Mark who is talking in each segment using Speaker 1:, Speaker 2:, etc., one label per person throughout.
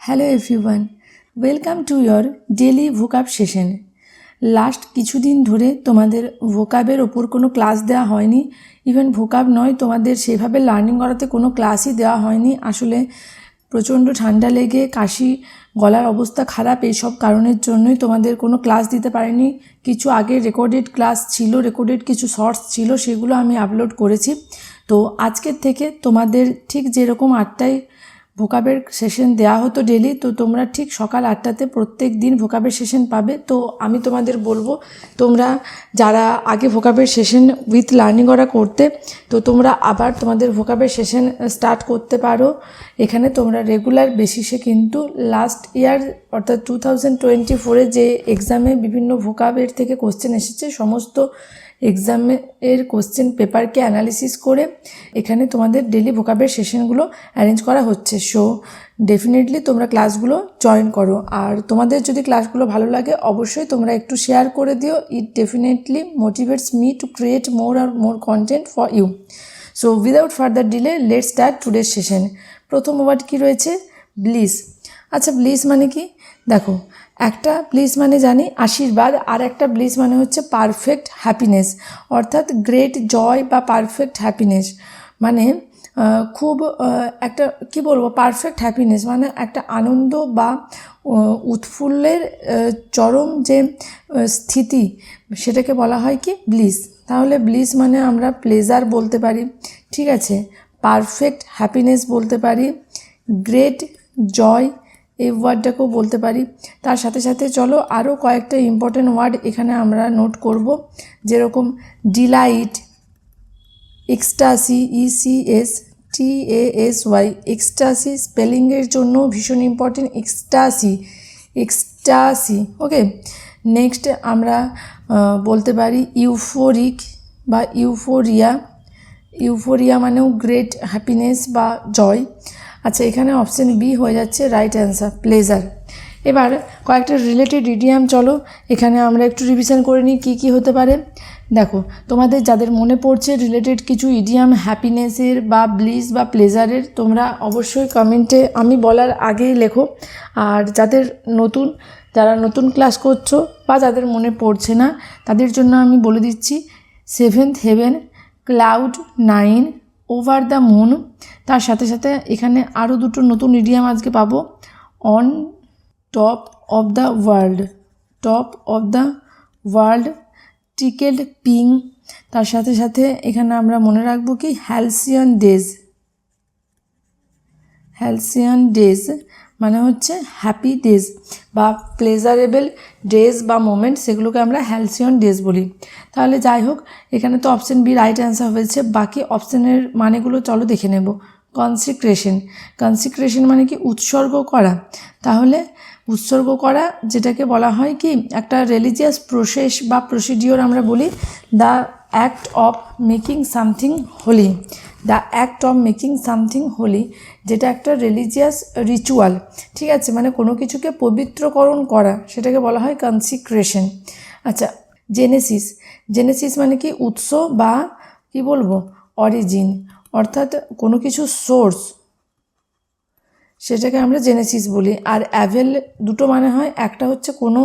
Speaker 1: Hello everyone welcome to your daily vocab session last কিছুদিন ধরে তোমাদের ভোকাবের ওপর কোনো ক্লাস দেওয়া হয়নি। ইভেন ভোকাব নয়, তোমাদের সেভাবে লার্নিং করাতে কোনো ক্লাসই দেওয়া হয়নি। আসলে প্রচণ্ড ঠান্ডা লেগে, কাশি, গলার অবস্থা খারাপ এইসব কারণের জন্যই তোমাদের কোনো ক্লাস দিতে পারিনি। কিছু আগে রেকর্ডেড ক্লাস ছিল রেকর্ডেড কিছু শর্টস ছিল, সেগুলো আমি আপলোড করেছি। তো আজকের থেকে তোমাদের ঠিক যেরকম আটটায় ভোকাবের সেশন দেওয়া হতো ডেলি তো তোমরা ঠিক সকাল আটটাতে প্রত্যেক দিন ভোকাবের সেশন পাবে। তো আমি তোমাদের বলব, তোমরা যারা আগে ভোকাবের সেশন উইথ লার্নিং করা করতে, তো তোমরা আবার তোমাদের ভোকাবের সেশন স্টার্ট করতে পারো। এখানে তোমরা রেগুলার বেসিসে কিন্তু লাস্ট ইয়ার অর্থাৎ টু থাউজেন্ড টোয়েন্টি ফোরে যে এক্সামে বিভিন্ন ভোকাবের থেকে কোশ্চেন এসেছে, সমস্ত এক্সামে এর কোশ্চেন পেপারকে অ্যানালিসিস করে এখানে তোমাদের ডেলি ভোকাবের সেশনগুলো অ্যারেঞ্জ করা হচ্ছে। সো ডেফিনেটলি তোমরা ক্লাসগুলো জয়েন করো। আর তোমাদের যদি ক্লাসগুলো ভালো লাগে, অবশ্যই তোমরা একটু শেয়ার করে দিও। It definitely motivates me to create more R more content for you so without further delay let start টুডের session প্রথম ওয়ার্ড কী রয়েছে? ব্লিস আচ্ছা ব্লিস মানে কি? দেখো একটা ব্লিস মানে জানি আশীর্বাদ, আর একটা ব্লিস মানে হচ্ছে পারফেক্ট হ্যাপিনেস অর্থাৎ গ্রেট জয় বা পারফেক্ট হ্যাপিনেস মানে খুব একটা, কি বলব পারফেক্ট হ্যাপিনেস মানে একটা আনন্দ বা উৎফুল্লের চরম যে স্থিতি, সেটাকে বলা হয় কি? ব্লিস তাহলে ব্লিস মানে আমরা প্লেজার বলতে পারি, ঠিক আছে? পারফেক্ট হ্যাপিনেস বলতে পারি গ্রেট জয় এই ওয়ার্ডটাকেও বলতে পারি। তার সাথে সাথে চলো আরও কয়েকটা ইম্পর্টেন্ট ওয়ার্ড এখানে আমরা নোট করব। যেরকম delight ecstasy E C S T A S Y ecstasy স্পেলিংয়ের জন্য ভীষণ ইম্পর্টেন্ট এক্সটাসি এক্সটাসি ওকে নেক্সট আমরা বলতে পারি ইউফোরিক বা ইউফোরিয়া ইউফোরিয়া মানেও গ্রেট হ্যাপিনেস বা জয় আচ্ছা এখানে অপশন বি হয়ে যাচ্ছে রাইট অ্যান্সার প্লেজার এবার কয়েকটা রিলেটেড ইডিয়াম চলো, এখানে আমরা একটু রিভিশন করে নিই কী কী হতে পারে। দেখো, তোমাদের যাদের মনে পড়ছে রিলেটেড কিছু ইডিয়াম হ্যাপিনেসের বা ব্লিস বা প্লেজারের তোমরা অবশ্যই কমেন্টে আমি বলার আগেই লেখো। আর যাদের নতুন, যারা নতুন ক্লাস করছ বা যাদের মনে পড়ছে না, তাদের জন্য আমি বলে দিচ্ছি seventh heaven cloud nine over the moon তার সাথে সাথে এখানে আরও দুটো নতুন ইডিয়াম আজকে পাবো। On top of the world top of the world ticket ping তার সাথে সাথে এখানে আমরা মনে রাখব কি? হ্যালসিয়ান ডেজ হ্যালসিয়ান ডেজ মানে হচ্ছে হ্যাপি ডেজ বা প্লেজারেবল ডেজ বা মোমেন্ট সেগুলোকে আমরা হ্যালসিয়ন ডেজ বলি। তাহলে যাই হোক, এখানে তো অপশান বি রাইট অ্যান্সার হয়েছে। বাকি অপশানের মানেগুলো চলো দেখে নেব। কনসিক্রেশন কনসিক্রেশন মানে কি? উৎসর্গ করা। তাহলে উৎসর্গ করা, যেটাকে বলা হয় কি, একটা রিলিজিয়াস প্রসেস বা প্রসিডিওর আমরা বলি the act of making something holy the act of making something holy যেটা একটা রিলিজিয়াস রিচুয়াল ঠিক আছে? মানে কোনো কিছুকে পবিত্রকরণ করা, সেটাকে বলা হয় কনসিক্রেশন আচ্ছা জেনেসিস জেনেসিস মানে কি? উৎস বা কি বলব? অরিজিন অর্থাৎ কোনো কিছু সোর্স সেটাকে আমরা জেনেসিস বলি। আর অ্যাভেল দুটো মানে হয়, একটা হচ্ছে কোনো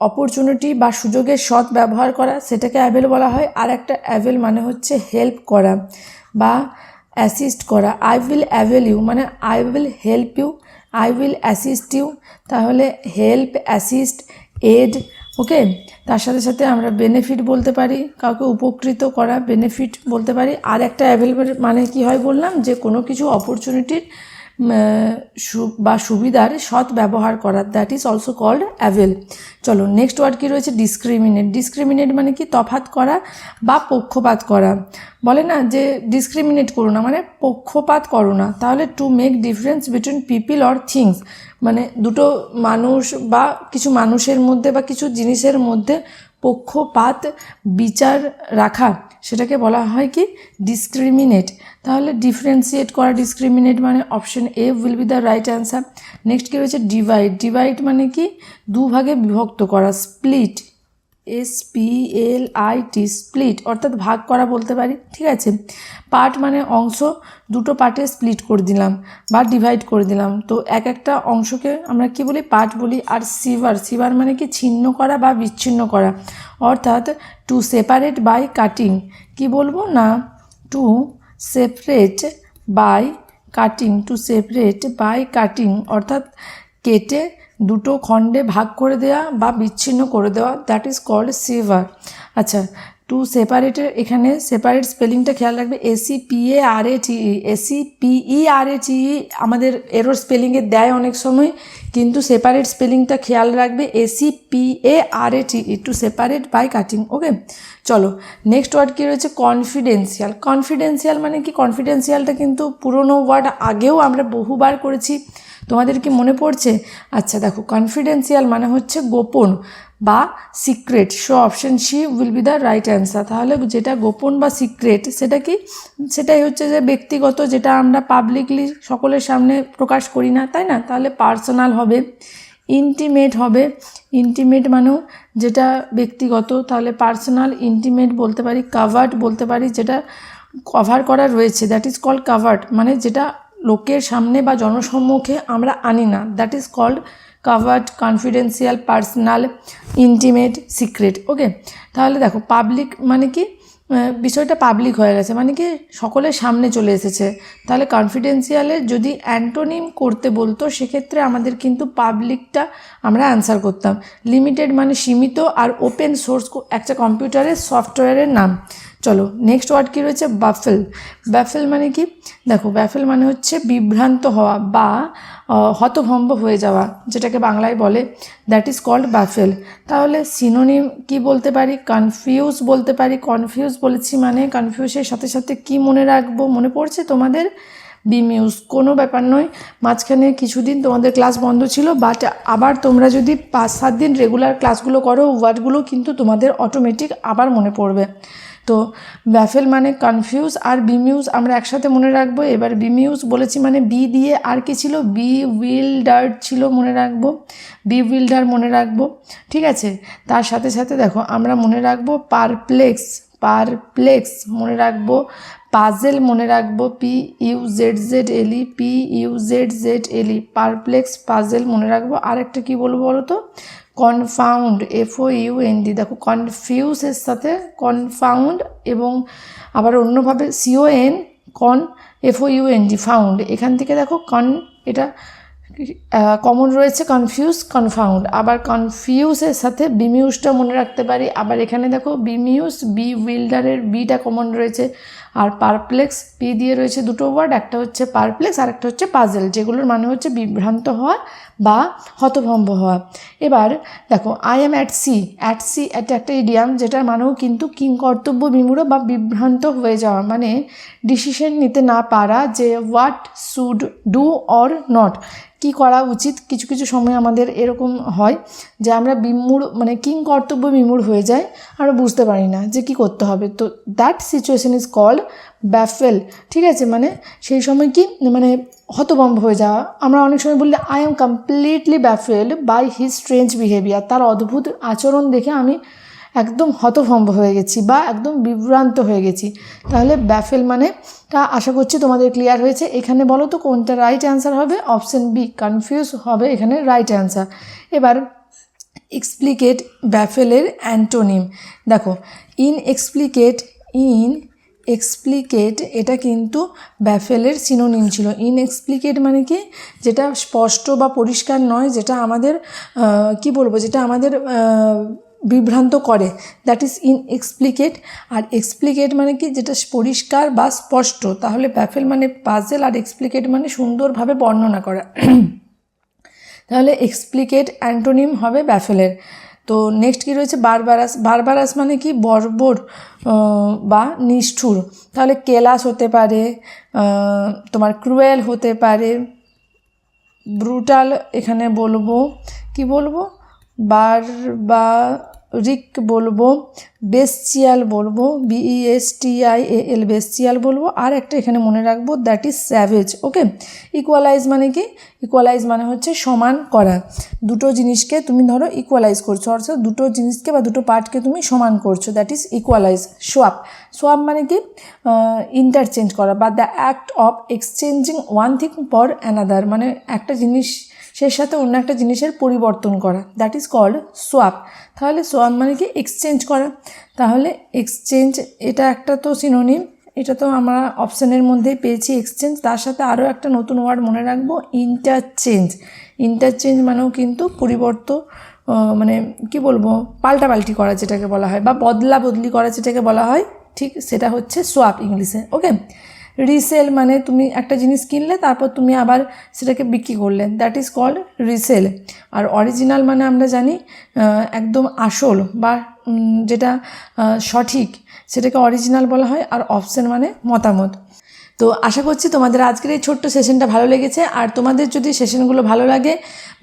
Speaker 1: অপরচুনিটি বা সুযোগের সৎ ব্যবহার করা, সেটাকে অ্যাভেল বলা হয়। আর একটা অ্যাভেল মানে হচ্ছে হেল্প করা বা অ্যাসিস্ট করা। আই উইল অ্যাভেল ইউ মানে I will help you I will assist you তাহলে হেল্প অ্যাসিস্ট এড ওকে তার সাথে সাথে আমরা বেনিফিট বলতে পারি, কাউকে উপকৃত করা বেনিফিট বলতে পারি। আর একটা অ্যাভেলেবল মানে কি হয় বললাম? যে কোনো কিছু অপরচুনিটির বা সুবিধার সৎ ব্যবহার করা that is also called avail চলো নেক্সট ওয়ার্ড কী রয়েছে? ডিসক্রিমিনেট ডিসক্রিমিনেট মানে কি? তফাত করা বা পক্ষপাত করা। বলে না যে ডিসক্রিমিনেট করো না মানে পক্ষপাত করো না। তাহলে to make difference between people or things মানে দুটো মানুষ বা কিছু মানুষের মধ্যে বা কিছু জিনিসের মধ্যে পক্ষপাত বিচার রাখা, সেটাকে বলা হয় কি? ডিসক্রিমিনেট তাহলে ডিফারেন্সিয়েট করা ডিসক্রিমিনেট মানে option A will be the right answer next কী রয়েছে? ডিভাইড ডিভাইড মানে কি? দুভাগে বিভক্ত করা split S P L I T split অর্থাৎ ভাগ করা বলতে পারি, ঠিক আছে? পার্ট মানে অংশ, দুটো পার্টে স্প্লিট করে দিলাম বা ডিভাইড করে দিলাম। তো এক একটা অংশকে আমরা কি বলি? পার্ট বলি, আর সিভার সিভার মানে কি? ছিন্ন করা বা বিচ্ছিন্ন করা। অর্থাৎ টু সেপারেট বাই কাটিং কি বলব? না to separate by cutting to separate by cutting অর্থাৎ কেটে দুটো খণ্ডে ভাগ করে দেওয়া বা বিচ্ছিন্ন করে দেওয়া দ্যাট ইজ কল্ড সিভার আচ্ছা টু সেপারেটের এখানে সেপারেট স্পেলিংটা খেয়াল রাখবে S E P A R A T E S E P E R A T E আমাদের এরোর স্পেলিংয়ে দেয় অনেক সময়, কিন্তু সেপারেট স্পেলিংটা খেয়াল রাখবে S E P A R A T E to separate by cutting okay চলো next word কী রয়েছে? কনফিডেন্সিয়াল কনফিডেন্সিয়াল মানে কি? কনফিডেন্সিয়ালটা কিন্তু পুরনো ওয়ার্ড আগেও আমরা বহুবার করেছি। তোমাদের কি মনে পড়ছে? আচ্ছা দেখো কনফিডেন্সিয়াল মানে হচ্ছে গোপন বা secret so option C will be the right answer তাহলে যেটা গোপন বা সিক্রেট সেটা কি? সেটাই হচ্ছে যে ব্যক্তিগত যেটা আমরা পাবলিকলি সকলের সামনে প্রকাশ করি না, তাই না? তাহলে পার্সোনাল হবে ইন্টিমেট হবে। ইন্টিমেট মানেও যেটা ব্যক্তিগত, তাহলে পার্সোনাল ইন্টিমেট বলতে পারি কাভার্ড বলতে পারি, যেটা কভার করা রয়েছে। দ্যাট ইজ কল কাভার্ড মানে যেটা লোকের সামনে বা জনসম্মুখে আমরা আনি না। That is called covered confidential personal intimate secret okay তাহলে দেখো পাবলিক মানে কি? বিষয়টা পাবলিক হয়ে গেছে মানে কি? সকলের সামনে চলে এসেছে। তাহলে কনফিডেন্সিয়ালের যদি অ্যান্টোনিম করতে বলতো, সেক্ষেত্রে আমাদের কিন্তু পাবলিকটা আমরা অ্যান্সার করতাম। লিমিটেড মানে সীমিত আর ওপেন সোর্স একটা কম্পিউটারের সফটওয়্যারের নাম। চলো নেক্সট ওয়ার্ড কী রয়েছে? বাফেল ব্যাফেল মানে কি? দেখো ব্যাফেল মানে হচ্ছে বিভ্রান্ত হওয়া বা হতভম্ব হয়ে যাওয়া, যেটাকে বাংলায় বলে দ্যাট ইজ কল্ড বাফেল তাহলে সিনোনিম কি বলতে পারি? কনফিউজ বলতে পারি। কনফিউজ বলেছি মানে কনফিউজের সাথে সাথে কি মনে রাখব? মনে পড়ছে তোমাদের? বিমিউজ কোনো ব্যাপার নয়। মাঝখানে কিছুদিন তোমাদের ক্লাস বন্ধ ছিল বাট আবার তোমরা যদি পাঁচ সাত দিন রেগুলার ক্লাসগুলো করো ওয়ার্ডগুলো কিন্তু তোমাদের অটোমেটিক আবার মনে পড়বে। তো ব্যাফেল মানে কনফিউজ আর বিমিউজ আমরা একসাথে মনে রাখব। এবার বিমিউজ বলেছি মানে বি দিয়ে আর কি ছিল? বি উইল্ডার ছিল মনে রাখব। বি উইল্ডার মনে রাখব। ঠিক আছে? তার সাথে সাথে দেখো আমরা মনে রাখব পারপ্লেক্স পারপ্লেক্স মনে রাখব। পাজেল মনে রাখব। P U Z Z L E P U Z Z L E perplex puzzle মনে রাখব। আর একটা কী বলব বলো তো? Confound F O U N D দেখো কনফিউজের সাথে কনফাউন্ড এবং আবার অন্যভাবে C O N con F O U N D found এখান থেকে দেখো কন এটা কমন রয়েছে কনফিউজ কনফাউন্ড আবার কনফিউজের সাথে বিমিউজটা মনে রাখতে পারি। আবার এখানে দেখো বিমিউজ বি উইল্ডারের বিটা কমন রয়েছে। আর পারপ্লেক্স পি দিয়ে রয়েছে দুটো ওয়ার্ড একটা হচ্ছে পারপ্লেক্স আর একটা হচ্ছে পাজেল যেগুলোর মানে হচ্ছে বিভ্রান্ত হওয়া বা হতভম্ব হওয়া। এবার দেখো I am at sea at sea এটা একটা ইডিয়াম যেটার মানেও কিন্তু কিং কর্তব্য বিমূঢ় বা বিভ্রান্ত হয়ে যাওয়া মানে ডিসিশন নিতে না পারা যে what should do or not কি করা উচিত? কিছু কিছু সময় আমাদের এরকম হয় যে আমরা বিমূঢ় মানে কিং কর্তব্য বিমূঢ় হয়ে যায় আর বুঝতে পারি না যে কি করতে হবে। তো that situation is called baffle ঠিক আছে? মানে সেই সময় কি মানে হতভম্ব হয়ে যাওয়া। আমরা অনেক সময় বললে I am completely baffle by his strange behaviour তার অদ্ভুত আচরণ দেখে আমি একদম হতভম্ব হয়ে গেছি বা একদম বিভ্রান্ত হয়ে গেছি। তাহলে ব্যাফেল মানে তা আশা করছি তোমাদের ক্লিয়ার হয়েছে। এখানে বলো তো কোনটা রাইট অ্যান্সার হবে? অপশন বি কনফিউজ হবে এখানে রাইট অ্যান্সার এবার এক্সপ্লিকেট ব্যাফেলের অ্যান্টোনিম দেখো ইন এক্সপ্লিকেট ইন এক্সপ্লিকেট এটা কিন্তু ব্যাফেলের সিনোনিম ছিল। ইনএক্সপ্লিকেট মানে কি? যেটা স্পষ্ট বা পরিষ্কার নয়, যেটা আমাদের কি বলব? যেটা আমাদের বিভ্রান্ত করে। দ্যাট ইজ ইন এক্সপ্লিকেট আর এক্সপ্লিকেট মানে কি? যেটা পরিষ্কার বা স্পষ্ট। তাহলে ব্যাফেল মানে পাজেল আর এক্সপ্লিকেট মানে সুন্দরভাবে বর্ণনা করা। তাহলে এক্সপ্লিকেট অ্যান্টোনিম হবে ব্যাফেলের তো নেক্সট কী রয়েছে? বারবারাস বারবারাস মানে কি? বর্বর বা নিষ্ঠুর। তাহলে কেলাস হতে পারে তোমার ক্রুয়েল হতে পারে। ব্রুটাল এখানে বলব। কি বলব? বার বা রিক বলব, বেসচিয়াল বলব E BES TI L bestial বলব। আর একটা এখানে মনে রাখব that is savage okay equalise মানে কি? ইকুয়ালাইজ মানে হচ্ছে সমান করা। দুটো জিনিসকে তুমি ধরো ইকুয়ালাইজ করছ, অর্থাৎ দুটো জিনিসকে বা দুটো পার্টকে তুমি সমান করছ that is equalize swap swap মানে কি? ইন্টারচেঞ্জ করা, বা the act of exchanging one thing for another মানে একটা জিনিস সেই সাথে অন্য একটা জিনিসের পরিবর্তন করা। দ্যাট ইজ কল্ড সোয়াপ তাহলে সোয়াপ মানে কি? এক্সচেঞ্জ করা। তাহলে এক্সচেঞ্জ এটা একটা তো সিনোনিম এটা তো আমরা অপশানের মধ্যেই পেয়েছি এক্সচেঞ্জ তার সাথে আরও একটা নতুন ওয়ার্ড মনে রাখব ইন্টারচেঞ্জ ইন্টারচেঞ্জ মানেও কিন্তু পরিবর্তন মানে কি বলব? পাল্টাপাল্টি করা যেটাকে বলা হয়, বা বদলা বদলি করা যেটাকে বলা হয়, ঠিক সেটা হচ্ছে সোয়াপ ইংলিশে ওকে রিসেল মানে তুমি একটা জিনিস কিনলে, তারপর তুমি আবার সেটাকে বিক্রি করলে। দ্যাট ইজ কল্ড রিসেল আর অরিজিনাল মানে আমরা জানি একদম আসল বা যেটা সঠিক, সেটাকে অরিজিনাল বলা হয়। আর অপশন মানে মতামত। তো আশা করছি তোমাদের আজকের এই ছোট্ট সেশনটা ভালো লেগেছে। আর তোমাদের যদি সেশনগুলো ভালো লাগে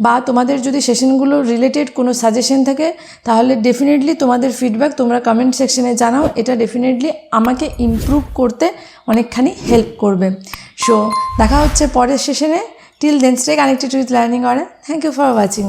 Speaker 1: বা তোমাদের যদি সেশনগুলো রিলেটেড কোনো সাজেশন থাকে, তাহলে ডেফিনেটলি তোমাদের ফিডব্যাক তোমরা কমেন্ট সেকশনে জানাও। এটা ডেফিনেটলি আমাকে ইমপ্রুভ করতে অনেকখানি হেল্প করবে। সো দেখা হচ্ছে পরের সেশনে till then stay connected with learning order thank you for watching